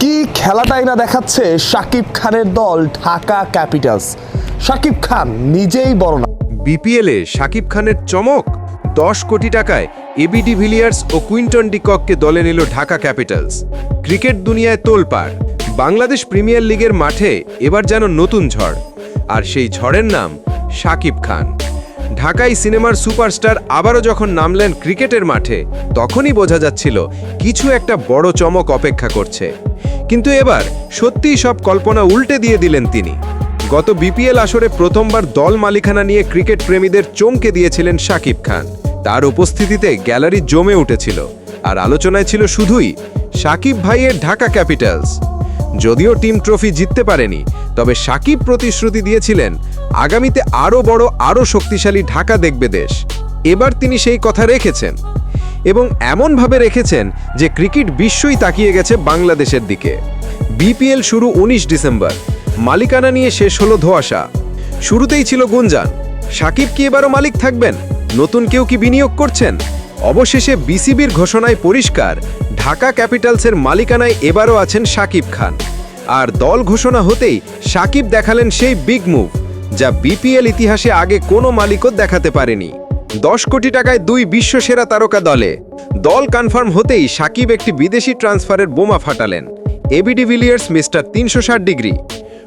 কি খেলাটাই না দেখাচ্ছে শাকিব খানের দল ঢাকা ক্যাপিটালস। শাকিব খান নিজেই বড় না। বিপিএলে শাকিব খানের চমক, দশ কোটি টাকায় এবিডি ভিলিয়ার্স ও কুইন্টন ডিকককে দলে নিল ঢাকা ক্যাপিটালস। ক্রিকেট দুনিয়ায় তোলপাড়, বাংলাদেশ প্রিমিয়ার লিগের মাঠে এবার যেন নতুন ঝড়, আর সেই ঝড়ের নাম শাকিব খান। ঢাকাই সিনেমার সুপারস্টার আবারও যখন নামলেন ক্রিকেটের মাঠে, তখনই বোঝা যাচ্ছিল কিছু একটা বড় চমক অপেক্ষা করছে। কিন্তু এবার সত্যিই সব কল্পনা উল্টে দিয়ে দিলেন তিনি। গত বিপিএল আসরে প্রথমবার দল মালিকানা নিয়ে ক্রিকেট প্রেমীদের চমকে দিয়েছিলেন শাকিব খান। তার উপস্থিতিতে গ্যালারি জমে উঠেছিল। আর আলোচনায় ছিল শুধুই শাকিব ভাইয়ের ঢাকা ক্যাপিটালস। যদিও টিম ট্রফি জিততে পারেনি, তবে সাকিব প্রতিশ্রুতি দিয়েছিলেন, আগামীতে আরও বড়, আরও শক্তিশালী ঢাকা দেখবে দেশ। এবার তিনি সেই কথা রেখেছেন। এবং এমনভাবে রেখেছেন যে ক্রিকেট বিশ্বই তাকিয়ে গেছে বাংলাদেশের দিকে। বিপিএল শুরু ১৯ ডিসেম্বর। মালিকানা নিয়ে শেষ হলো ধোয়াশা। শুরুতেই ছিল গুঞ্জান। সাকিব কি এবারও মালিক থাকবেন? নতুন কেউ কি বিনিয়োগ করছেন? অবশেষে বিসিবির ঘোষণায় পরিষ্কার, ঢাকা ক্যাপিটালসের মালিকানায় এবারও আছেন সাকিব খান। আর দল ঘোষণা হতেই সাকিব দেখালেন সেই বিগ মুভ, যা বিপিএল ইতিহাসে আগে কোনো মালিকও দেখাতে পারেনি। দশ কোটি টাকায় দুই বিশ্বসেরা তারকা দলে। দল কনফার্ম হতেই সাকিব একটি বিদেশি ট্রান্সফারের বোমা ফাটালেন। এবিডি ভিলিয়ার্স মিস্টার তিনশো ষাট degree.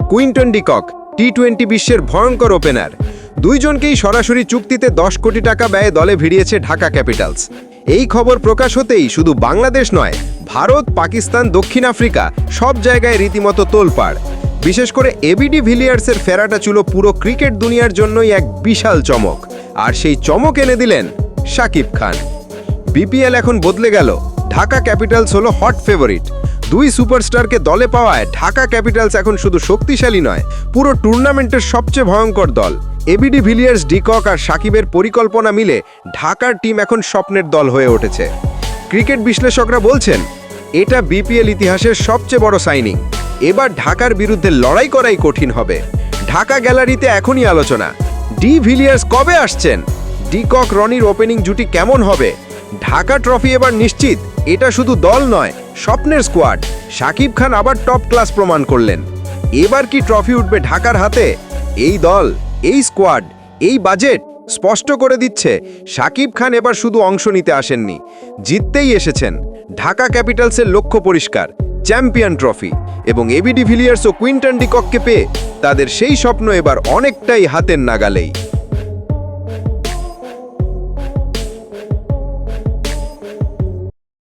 Quinton de Kock T twenty বিশ্বের ভয়ঙ্কর ওপেনার। দুইজনকেই সরাসরি চুক্তিতে দশ কোটি টাকা ব্যয়ে দলে ভিড়িয়েছে ঢাকা ক্যাপিটালস। এই খবর প্রকাশ হতেই শুধু বাংলাদেশ নয়, ভারত, পাকিস্তান, দক্ষিণ আফ্রিকা সব জায়গায় রীতিমতো তোলপাড়। বিশেষ করে এবিডি ভিলিয়ার্সের ফেরাটা ছিল পুরো ক্রিকেট দুনিয়ার জন্যই এক বিশাল চমক। আর সেই চমক এনে দিলেন শাকিব খান। বিপিএল এখন বদলে গেল। ঢাকা ক্যাপিটালস হলো হট ফেভারিট। দুই সুপারস্টারকে দলে পাওয়ায় ঢাকা ক্যাপিটালস এখন শুধু শক্তিশালী নয়, পুরো টুর্নামেন্টের সবচেয়ে ভয়ঙ্কর দল। এবিডি ভিলিয়ার্স ডিকক আর সাকিবের পরিকল্পনা মিলে ঢাকার টিম এখন স্বপ্নের দল হয়ে উঠেছে। ক্রিকেট বিশ্লেষকরা বলছেন, এটা বিপিএল ইতিহাসের সবচেয়ে বড় সাইনিং। এবার ঢাকার বিরুদ্ধে লড়াই করাই কঠিন হবে। ঢাকা গ্যালারিতে এখনই আলোচনা। ডি ভিলিয়ার্স কবে আসছেন? ডিকক রনির ওপেনিং জুটি কেমন হবে? ঢাকা ট্রফি এবার নিশ্চিত, এটা শুধু দল নয়, স্বপ্নের স্কোয়াড। সাকিব খান আবার টপ ক্লাস প্রমাণ করলেন। এবার কি ট্রফি উঠবে ঢাকার হাতে? এই দল, এই স্কোয়াড, এই বাজেট স্পষ্ট করে দিচ্ছে, সাকিব খান এবার শুধু অংশ নিতে আসেননি। জিততেই এসেছেন। ঢাকা ক্যাপিটালসের লক্ষ্য পরিষ্কার। চ্যাম্পিয়ন ট্রফি এবং এবিডি ভিলিয়ার্স ও কুইন্টন ডিকককে পেয়ে তাদের সেই স্বপ্ন এবার অনেকটাই হাতের নাগালেই।